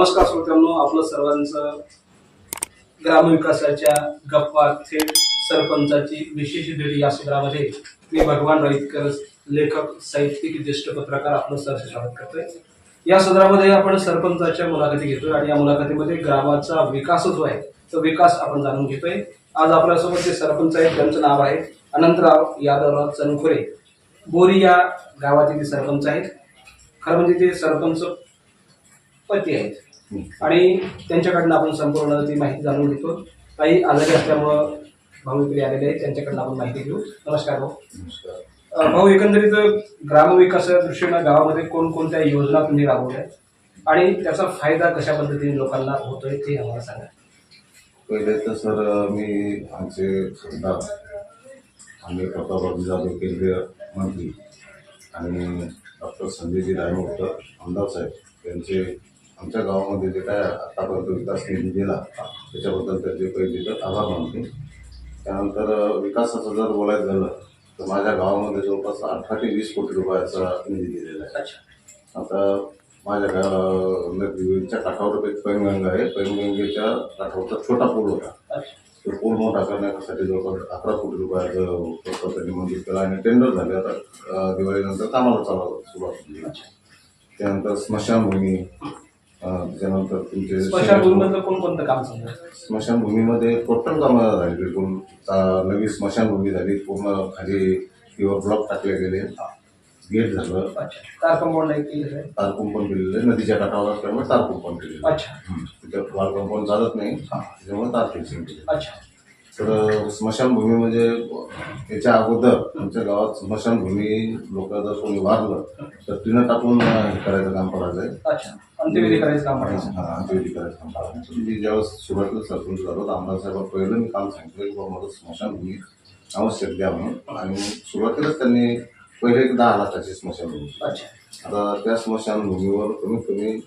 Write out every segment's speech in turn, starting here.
नमस्कार श्रोत्यांनो आपलं सर्वांचं ग्रामविकासाच्या गप्पा थेट सरपंचाची विशेष भेटी या सत्रामध्ये मी भगवान राईतकर लेखक साहित्यिक ज्येष्ठ पत्रकार आपलं सहर्ष स्वागत करतोय. या सदरामध्ये आपण सरपंचाच्या मुलाखती घेतोय आणि या मुलाखतीमध्ये ग्रामाचा विकास जो आहे तो विकास आपण जाणून घेतोय. आज आपल्यासोबत जे सरपंच आहेत त्यांचं नाव आहे अनंतराव यादवराव चनखुरे. बोरी या गावाचे ते सरपंच आहेत खरं म्हणजे ते सरपंच पती आहेत. आणि त्यांच्याकडनं आपण संपूर्ण ती माहिती जाणून घेतो. काही आजारी असल्यामुळं भाऊ इकडे आलेले आहेत त्यांच्याकडनं आपण माहिती घेऊ. नमस्कार भाऊ. अं, भाऊ एकंदरीत ग्रामविकासाच्या दृष्टीनं गावामध्ये कोणकोणत्या योजना तुम्ही राबवल्या? आणि त्याचा फायदा कशा पद्धतीने लोकांना होतोय ते आम्हाला सांगा. पहिले तर सर मी आमचे खासदार आम्ही प्रतापराव जाधव केंद्रीय मंत्री आणि डॉक्टर संजयजी रायमुक्त आमदार साहेब यांचे आमच्या गावामध्ये जे काय आतापर्यंत विकास निधी दिला त्याच्याबद्दल त्यांचे पहिले तर आभार मानतो. त्यानंतर विकासाचं जर बोलायचं झालं तर माझ्या गावामध्ये जवळपास अठरा ते वीस कोटी रुपयाचा निधी दिलेला आहे. अच्छा. आता माझ्या गा- नदीच्या काठावर एक पैनगंगा आहे. पैनगंगेच्या काठावरचा छोटा पूल होता. तो पूल मोठा करण्यासाठी जवळपास अकरा कोटी रुपयाचं प्रस्ताव त्यांनी मंजूर केला आणि टेंडर झाले. आता दिवाळीनंतर कामाला चालू सुरुवात त्यानंतर स्मशानभूमी त्याच्यानंतर तुमचे स्मशानभूमीमधलं कोणकोणतं काम समजा स्मशानभूमीमध्ये टोटल कामं झाली चा- नवी स्मशानभूमी झाली पूर्ण खाली किंवा ब्लॉक टाकले गेले. गेट झालं. कंपाऊंड आहे केलेलं आहे. तार कुंपण केलेलं आहे. नदीच्या काठावर असल्यामुळे तार कुंपण केलेलं आहे. अच्छा. तिथं वाळ कंपाऊंड चालत नाही. त्याच्यामुळे तार फेन्सिंग केली अच्छा. तर स्मशानभूमी म्हणजे याच्या अगोदर आमच्या गावात स्मशानभूमी लोक जर कोणी वारलं तर तिनं टाकून हे करायचं काम करायचं आहे अच्छा. अंत्यविधी करायचं काम पडायचं हा, अंत्यविधी करायचं काम करायचं मी ज्यावेळेस सुरुवातीला सरपंच झालो तर आमदार साहेब पहिलं मी काम सांगितलं की बाबा मला स्मशानभूमी आवश्यक द्या म्हणून. आणि सुरुवातीलाच त्यांनी पहिले एक दहा लाखाची स्मशानभूमी अच्छा. आता त्या स्मशानभूमीवर कमीत कमी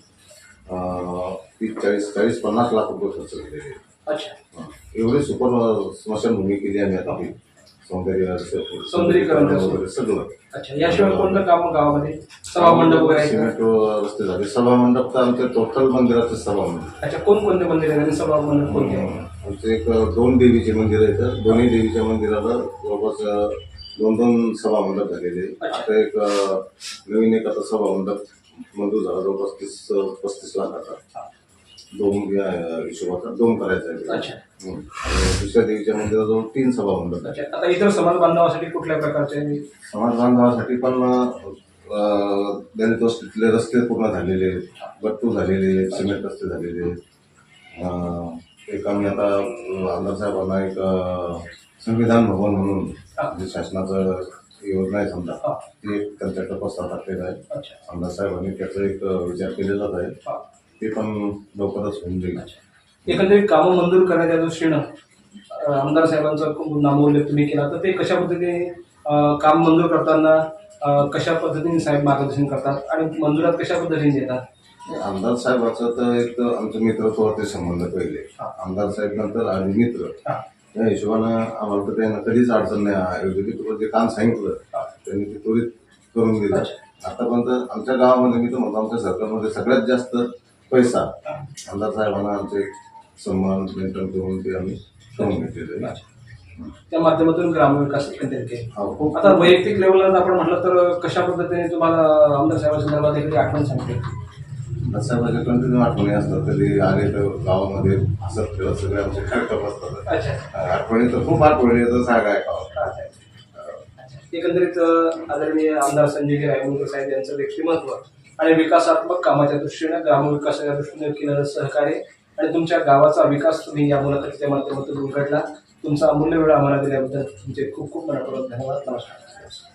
अं, तीस चाळीस चाळीस पन्नास लाख रुपये खर्च केलेले आहेत. अच्छा एवढी सुपर स्मशानभूमी केली आम्ही आता. सौंदर्य सौंदर्यीकरण वगैरे सगळं. अच्छा याशिवाय कोणतं काम गावामध्ये? सभा मंडप वगैरे आहेत का? सिमेंट रस्ते झाले. सभा मंडप तर आमच्या टोटल मंदिराचे सभा मंडप. अच्छा कोणकोणते मंदिर आहेत आणि सभा मंडप कोणते आमचे एक दोन देवीचे मंदिर आहेत. दोन्ही देवीच्या मंदिराला जवळपास दोन दोन सभा मंडप झालेले आहेत. आता एक अं, नवीन एक आता सभा मंडप मंजूर झाला. जवळपास तीस पस्तीस लाखाचा. दोन हिशोबाचा दोन करायचा आहे अच्छा. आणि दुसऱ्या देवीच्या मंदिराजवळ तीन सभा मंडप. अच्छा आता इतर समाज बांधवासाठी कुठल्या प्रकारचे समाज बांधवासाठी पण अं, दलित वस्तीतले रस्ते पूर्ण झालेले आहेत. गट्टू झालेले आहेत, सिमेंट रस्ते झालेले आहेत. अं, एक आम्ही आता अं, आमदार साहेबांना एक अं, संविधान भवन म्हणून जे शासनाचं योजना आहे समजा हा. ते त्यांच्याकडे प्रस्ताव टाकलेला आहे अच्छा आमदार साहेबांनी त्याचा एक अं, विचार केलेलाच आहे हा. ते पण लवकरच होऊन जाईल. एकंदरीत कामं मंजूर करण्याच्या दृष्टीनं आमदार साहेबांचा नामोल्लेख तुम्ही केला. तर ते कशा पद्धतीने काम मंजूर करताना कशा पद्धतीने साहेब मार्गदर्शन करतात आणि मंजुरात कशा पद्धतीने देतात आमदार साहेबाचं तर एक तर आमचं मित्रत्वाचे संबंध पहिले. हा. आमदार साहेब नंतर आणि मित्र. हा. त्या हिशोबानं आम्हाला तर त्यांना कधीच अडचण नाही. तुला जे काम सांगितलं. त्यांनी ते त्वरित करून दिलं. आतापर्यंत आमच्या गावामध्ये मी तर म्हणतो आमच्या सरकारमध्ये सगळ्यात जास्त पैसा. आमदार साहेबांना आमचे सन्मान मेंटेन करून ते आम्ही करून घेतलेले. आहे. त्या माध्यमातून ग्रामविकास एकंदरीत हा, खूप. आता वैयक्तिक लेवलला आपण म्हटलं तर कशा पद्धतीने तुम्हाला आमदार साहेबांसंदर्भात एखादी आठवण सांगते साहेबाच्या कंटिन्यू आठवणी असतात कधी आले तर गावामध्ये हसत खेळत सगळे आमचे कार्यक्रम असतात. अच्छा. आठवणी तर खूप आठवणी येतं सांगाय एकंदरीत अं, आदरणीय आमदार संजय रायमुलकर साहेब यांचं व्यक्तिमत्व आणि विकासात्मक कामाच्या दृष्टीनं ग्रामविकासाच्या दृष्टीने केलेलं सहकार्य आणि तुमच्या गावाचा विकास तुम्ही या मुलाखतीच्या माध्यमातून उलगडला. तुमचा अमूल्य वेळ आम्हाला दिल्याबद्दल तुमचे खूप खूप मनापूर्वक धन्यवाद. नमस्कार.